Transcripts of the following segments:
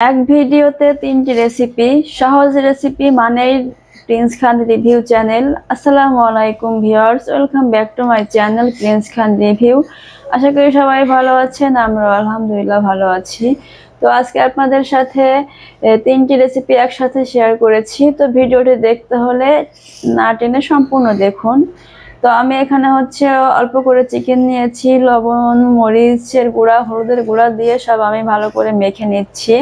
এক ভিডিওতে তিনটি রেসিপি সহজ রেসিপি মানেই প্রিন্স খান রিভিউ চ্যানেল আসসালামু আলাইকুম viewers welcome back to my channel Prince Khan review আশা করি সবাই ভালো আছেন আমরা আলহামদুলিল্লাহ ভালো আছি। তো আজকে আপনাদের সাথে তিনটি রেসিপি একসাথে শেয়ার করেছি। তো ভিডিওটি দেখতে হলে না টেনে সম্পূর্ণ দেখুন। তো আমি এখানে হচ্ছে অল্প করে চিকেন নিয়েছি, লবণ, মরিচের গুঁড়া, হলুদের গুঁড়া দিয়ে সব আমি ভালো করে মেখে নিচ্ছি।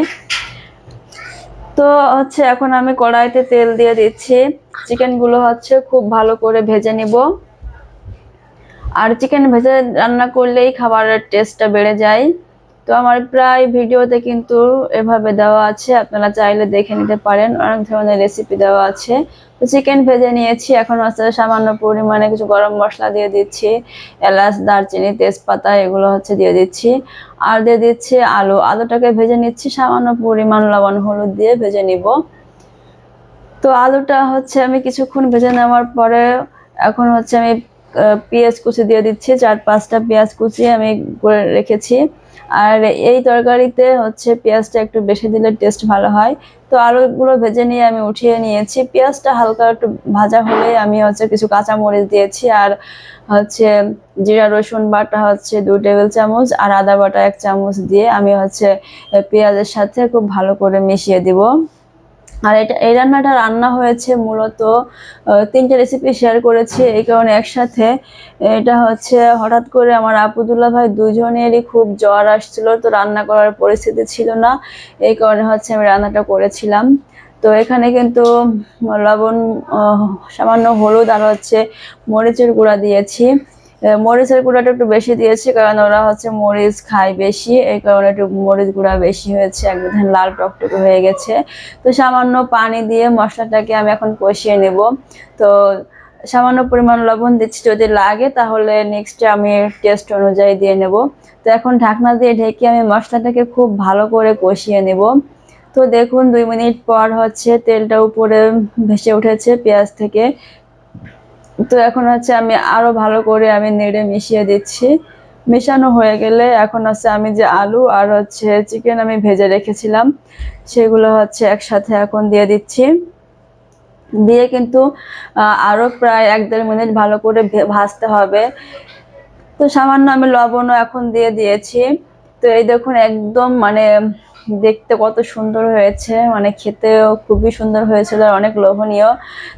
তো হচ্ছে এখন আমি কড়াইতে তেল দিয়ে দিচ্ছি। চিকেনগুলো হচ্ছে খুব ভালো করে ভেজে নিব। আর চিকেন ভেজে রান্না করলেই খাবারের টেস্টটা বেড়ে যায়। তো আমার প্রায় ভিডিওতে কিন্তু এভাবে দেওয়া আছে, আপনারা চাইলে দেখে নিতে পারেন, অনেক ধরনের রেসিপি দেওয়া আছে। তো চিকেন ভেজে নিয়েছি, এখন হচ্ছে সামান্য পরিমাণে কিছু গরম মশলা দিয়ে দিচ্ছি, এলাচ, দারচিনি, তেজপাতা, এগুলো হচ্ছে দিয়ে দিচ্ছি। আর দিয়ে দিচ্ছি আলু, আলুটাকে ভেজে নিচ্ছি, সামান্য পরিমাণ লবণ, হলুদ দিয়ে ভেজে নিব। তো আলুটা হচ্ছে আমি কিছুক্ষণ ভেজে নেওয়ার পরে, এখন হচ্ছে আমি পেঁয়াজ কুচি দিয়ে দিচ্ছি, চার পাঁচটা পেঁয়াজ কুচি আমি করে রেখেছি। আর এই তরকারিতে হচ্ছে পেঁয়াজটা একটু বেশি দিলে টেস্ট ভালো হয়। তো আলুগুলো ভেজে নিয়ে আমি উঠিয়ে নিয়েছি। পেঁয়াজটা হালকা একটু ভাজা হলে আমি হচ্ছে কিছু কাঁচা মরিচ দিয়েছি আর হচ্ছে জিরা, রসুন বাটা হচ্ছে দু টেবিল চামচ আর আদা বাটা এক চামচ দিয়ে আমি হচ্ছে পেঁয়াজের সাথে খুব ভালো করে মিশিয়ে দিব। আর এটা, এই রান্নাটা রান্না হয়েছে মূলত তিনটে রেসিপি শেয়ার করেছি, এই কারণে একসাথে। এটা হচ্ছে হঠাৎ করে আমার আপুদুল্লাহ ভাই দুজনেরই খুব জ্বর আসছিল, তো রান্না করার পরিস্থিতি ছিল না, এই কারণে হচ্ছে আমি রান্নাটা করেছিলাম। তো এখানে কিন্তু লবণ সামান্য হলুদ আর হচ্ছে মরিচের গুঁড়া দিয়েছি। মরিচের গুঁড়াটা একটু বেশি দিয়েছি, কারণ ওরা হচ্ছে মরিচ খায় বেশি, এই কারণে একটু মরিচ গুঁড়া বেশি হয়েছে, একদম লাল টকটকে হয়ে গেছে। তো সামান্য পানি দিয়ে মশলাটাকে আমি এখন কষিয়ে নেব। তো সামান্য পরিমাণ লবণ দিচ্ছি, যদি লাগে তাহলে নেক্সট আমি টেস্ট অনুযায়ী দিয়ে নেব। তো এখন ঢাকনা দিয়ে ঢেকে আমি মশলাটাকে খুব ভালো করে কষিয়ে নেব। তো দেখুন, দুই মিনিট পর হচ্ছে তেলটা উপরে ভেসে উঠেছে পেঁয়াজ থেকে। তো এখন হচ্ছে আমি আরও ভালো করে আমি নেড়ে মিশিয়ে দিচ্ছি। মেশানো হয়ে গেলে এখন হচ্ছে আমি যে আলু আর হচ্ছে চিকেন আমি ভেজে রেখেছিলাম, সেগুলো হচ্ছে একসাথে এখন দিয়ে দিচ্ছি। দিয়ে কিন্তু আরও প্রায় এক দেড় মিনিট ভালো করে ভাজতে হবে। তো সামান্য আমি লবণও এখন দিয়ে দিয়েছি। তো এই দেখুন একদম মানে দেখতে কত সুন্দর হয়েছে মানে খেতেও খুবই সুন্দর হয়েছিল আর অনেক লোভনীয়।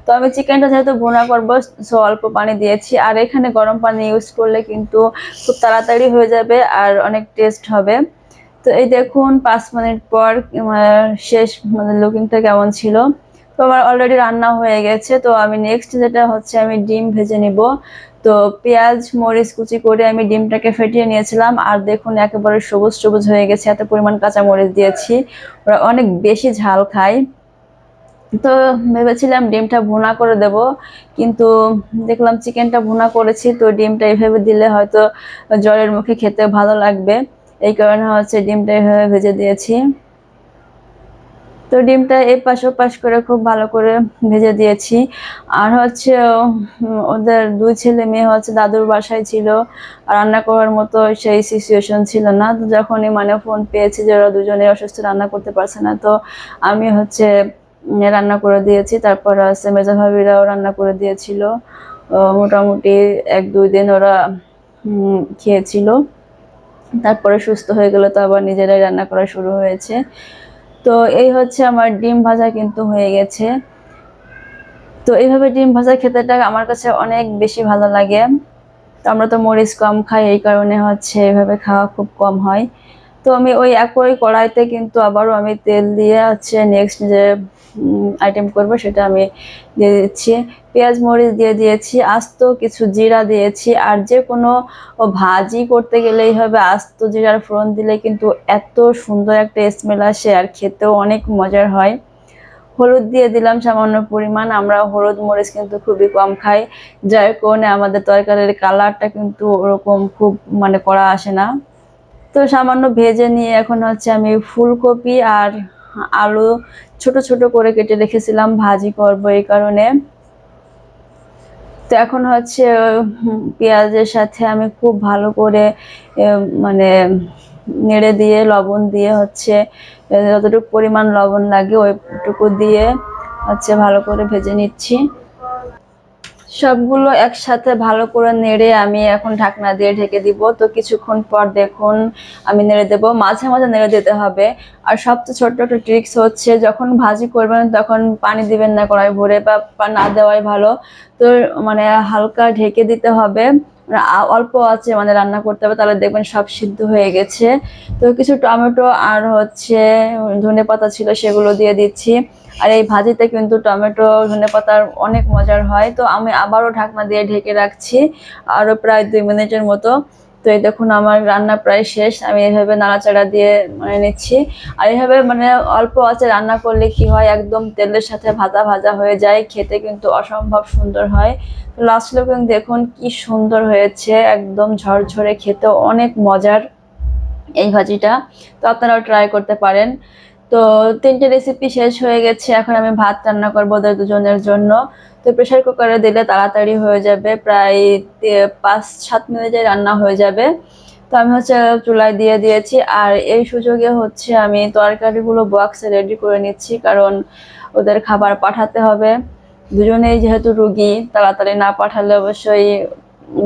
তো আমি চিকেনটা যেহেতু ভুনা করব সো অল্প পানি দিয়েছি। আর এখানে গরম পানি ইউজ করলে কিন্তু খুব তাড়াতাড়ি হয়ে যাবে আর অনেক টেস্ট হবে। তো এই দেখুন, পাঁচ মিনিট পর শেষ মানে লুকিংটা কেমন ছিল। তো আমার অলরেডি রান্না হয়ে গেছে, তো আমি নেক্সট যেটা হচ্ছে আমি ডিম ভেজে নিব। তো পেঁয়াজ, মরিচ, কুচি করে আমি ডিমটাকে ফেটিয়ে নিয়েছিলাম, আর দেখুন একেবারে সবুজ সবুজ হয়ে গেছে, এত পরিমাণ কাঁচা মরিচ দিয়েছি। ওরা অনেক বেশি ঝাল খায়। তো ভেবেছিলাম ডিমটা ভুনা করে দেব, কিন্তু দেখলাম চিকেনটা ভুনা করেছি, তো ডিমটা এভাবে দিলে হয়তো জলের মুখে খেতে ভালো লাগবে। এই কারণে হচ্ছে ডিমটা এভাবে ভেজে দিয়েছি। তো ডিমটা এই পাশ ও পাশ করে খুব ভালো করে ভেজে দিয়েছি। আর হচ্ছে ওদের দুই ছেলে মেয়ে হচ্ছে দাদুর বাসায় ছিল, রান্না করার মতো সেই সিচুয়েশন ছিল না। তো যখনই মানে ফোন পেয়েছি যে ওরা দুজনে অসুস্থ, রান্না করতে পারছে না, তো আমি হচ্ছে রান্না করে দিয়েছি। তারপর হচ্ছে মেজা ভাবিরাও রান্না করে দিয়েছিল। মোটামুটি এক দুই দিন ওরা খেয়েছিল। তারপরে সুস্থ হয়ে গেলে তো আবার নিজেরাই রান্না করা শুরু হয়েছে। তো এই হচ্ছে আমার ডিম ভাজা কিন্তু হয়ে গেছে। তো এইভাবে ডিম ভাজা খেতেটা আমার কাছে অনেক বেশি ভালো লাগে। তো আমরা তো মরিচ কম খাই, এই কারণে হচ্ছে এভাবে খাওয়া খুব কম হয়। তো আমি ওই একই কড়াইতে কিন্তু আবারও আমি তেল দিয়ে হচ্ছে নেক্সট যে আইটেম করব, সেটা আমি দিয়ে দিচ্ছি। পেঁয়াজ মরিচ দিয়ে দিয়েছি, আস্ত কিছু জিরা দিয়েছি, আর যে কোনো ভাজি করতে গেলেই হবে আস্ত জিরার ফোড়ন দিলে কিন্তু এত সুন্দর একটা স্মেল আসে আর খেতেও অনেক মজার হয়। হলুদ দিয়ে দিলাম সামান্য পরিমাণ আমরা হলুদ মরিচ কিন্তু খুবই কম খাই। যার কারণে আমাদের তরকারির কালারটা কিন্তু ওরকম খুব মানে করা আসে না। তো সামান্য ভেজে নিয়ে এখন হচ্ছে আমি ফুলকপি আর আলু ছোট ছোট করে কেটে রেখেছিলাম ভাজি করব এই কারণে। তো এখন হচ্ছে পেঁয়াজের সাথে আমি খুব ভালো করে মানে নেড়ে দিয়ে, লবণ দিয়ে হচ্ছে যতটুকু পরিমাণ লবণ লাগে ওইটুকু দিয়ে হচ্ছে ভালো করে ভেজে নিচ্ছি। সবগুলো একসাথে ভালো করে নেড়ে আমি এখন ঢাকনা দিয়ে ঢেকে দিব। তো কিছুক্ষণ পর দেখুন, আমি নেড়ে দেব। মাঝে মাঝে নেড়ে দিতে হবে। আর সবচেয়ে ছোট্ট একটা ট্রিক্স হচ্ছে, যখন ভাজি করবেন তখন পানি দিবেন না কড়াই ভরে বা না দেওয়াই ভালো। তো মানে হালকা ঢেকে দিতে হবে। অল্প আছে মানে রান্না করতে হবে, তাহলে দেখবেন সব সিদ্ধ হয়ে গেছে। তো কিছু টমেটো আর হচ্ছে ধনে পাতা ছিল, সেগুলো দিয়ে দিচ্ছি। আর এই ভাজিতে কিন্তু টমেটো, ধনে পাতার অনেক মজার হয়। তো আমি আবারও ঢাকনা দিয়ে ঢেকে রাখছি, আরও প্রায় দুই মিনিটের মতো। তো এই দেখুন, আমার রান্না প্রায় শেষ। আমি এইভাবে নাড়াচাড়া দিয়ে মানে নিচ্ছি। আর এইভাবে মানে অল্প আছে, রান্না করলে কি হয়, একদম তেলের সাথে ভাজা ভাজা হয়ে যায়, খেতে কিন্তু অসম্ভব সুন্দর হয়। তো লাস্ট লুকিং দেখুন কি সুন্দর হয়েছে, একদম ঝরঝরে খেতে, অনেক মজার এই ভাজিটা। তো আপনারাও ট্রাই করতে পারেন। তো তিনটে রেসিপি শেষ হয়ে গেছে, এখন আমি ভাত রান্না করব ওদের দুজনের জন্য। তো প্রেশার কুকারে দিলে তাড়াতাড়ি হয়ে যাবে, প্রায় পাঁচ, সাত মিনিটে রান্না হয়ে যাবে। তো আমি হচ্ছে চুলায় দিয়ে দিয়েছি। আর এই সুযোগে হচ্ছে আমি তরকারিগুলো বক্সে রেডি করে নিচ্ছি, কারণ ওদের খাবার পাঠাতে হবে। দুজনেই যেহেতু রুগী, তাড়াতাড়ি না পাঠালে অবশ্যই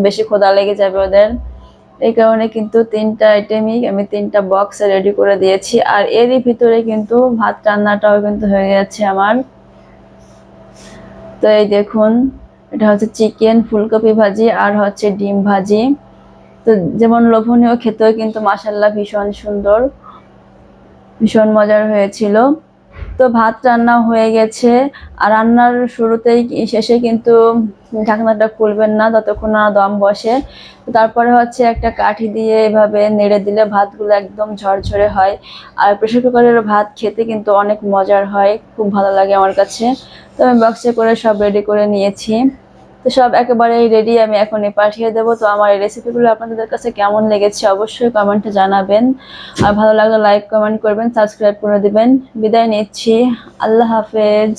বেশি ক্ষুধা লেগে যাবে ওদের। এই কারণে কিন্তু তিনটা আইটেমই আমি তিনটা বক্সে রেডি করে দিয়েছি। আর এরই ভিতরে কিন্তু ভাত রান্নাটাও কিন্তু হয়ে গেছে আমার। তো এই দেখুন, এটা হচ্ছে চিকেন, ফুলকপি ভাজি আর হচ্ছে ডিম ভাজি। তো যেমন লোভনীয়, খেতেও কিন্তু মাসাল্লাহ ভীষণ সুন্দর, ভীষণ মজার হয়েছিল। তো ভাত রান্না হয়ে গেছে। আর রান্নার শুরুতেই শেষে কিন্তু ঢাকনাটা খুলবেন না ততক্ষণ না দম বসে। তারপরে হচ্ছে একটা কাঠি দিয়ে এভাবে নেড়ে দিলে ভাতগুলো একদম ঝরঝরে হয়। আর প্রেশার কুকারের ভাত খেতে কিন্তু অনেক মজার হয়, খুব ভালো লাগে আমার কাছে। তো আমি বক্সে করে সব রেডি করে নিয়েছি। তো সব একেবারেই রেডি আমি এখনই পাঠিয়ে দেব। তো আমার এই রেসিপিগুলো আপনাদের কাছে কেমন লেগেছে অবশ্যই কমেন্টে জানাবেন। আর ভালো লাগলে লাইক কমেন্ট করবেন সাবস্ক্রাইব করে দিবেন। বিদায় নিচ্ছি। আল্লাহ হাফেজ।